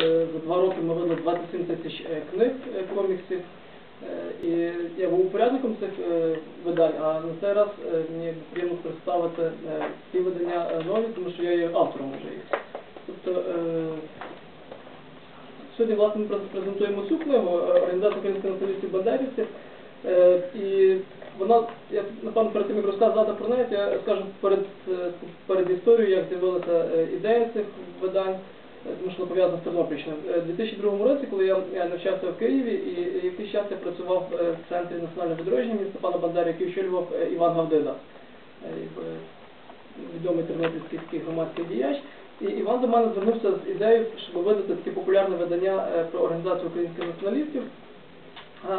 Е, За два роки ми видали 27 тисяч е, книг е, коміксів. Е, І я був упорядником цих е, видань, а на цей раз е, мені приємно представити е, ці видання е, нові, тому що я є автором вже їх. Тобто е, сьогодні власне ми презентуємо цю книгу е, Організація українських націоналістів Бандерівців. Е, І вона, я напевно перед тим як розказати про неї, я скажу перед, е, перед історією, як з'явилася е, ідея цих видань, е, тому що вона пов'язана з Тернопільщиною. Е, У 2002 році, коли я навчався в Києві, і якийсь час я працював е, в центрі національного відродження міста пана Бандери, який очолював е, Іван Гавдида, відомий тернопільський громадський діяч. І Іван до мене звернувся з ідеєю, щоб видати таке популярне видання про організацію українських націоналістів.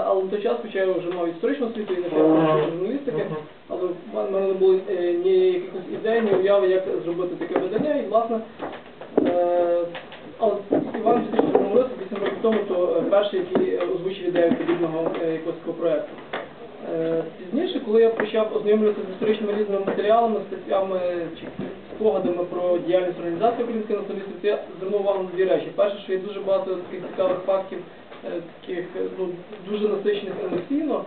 Але на той час, хоча я вже мав історичну освіту і навчався журналістики, але в мене- не було ні якихось ідей, ні уяви, як зробити таке видання. І, власне, е, але Іван в 2002 році, 8 років тому, то е, перший, який е, озвучив ідею подібного е, якогось проєкту. Пізніше, коли я почав ознайомлюватися з історичними різними матеріалами, статтями чи спогадами про діяльність організації українських націоналістів, то я звернув увагу на дві речі. Перше, що є дуже багато таких цікавих фактів, таких ну, дуже насичених емоційно,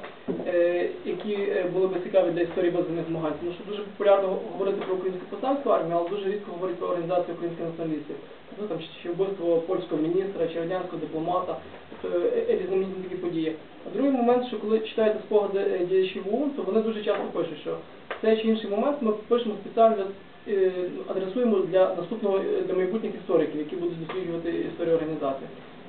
які е, були би цікаві для історії базових змагань. Тому що дуже популярно говорити про українську повстанську армію, але дуже рідко говорити про організацію українських націоналістів. Ну, там, чи вбивство польського міністра, чи радянського дипломата, тобто е, е, різноманітні такі події. А другий момент, що коли читаєте спогади е, діячів ОУН, то вони дуже часто пишуть, що цей чи інший момент ми пишемо спеціально е, адресуємо для наступного е, для майбутніх істориків, які будуть досліджувати історію організації.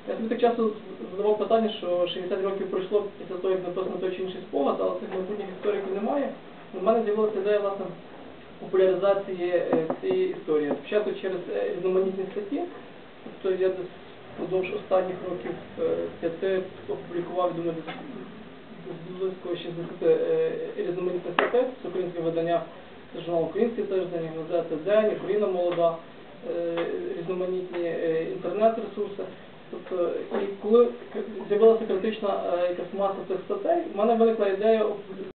Я собі так часто задавав питання, що 60 років пройшло після того, як написано той чи інший спогад, але цих майбутніх істориків немає. У мене з'явилася ідея власне популяризації е, цієї історії. Спочатку через е, різноманітні статті, тобто я десь впродовж останніх років е, п'яти опублікував, думаю, близько 60 е, різноманітних статей з українських видання, журнал Український тиждень, газета День, Україна молода, різноманітні інтернет-ресурси. Тобто, коли з'явилася критична е, якась маса цих статей, в мене виникла ідея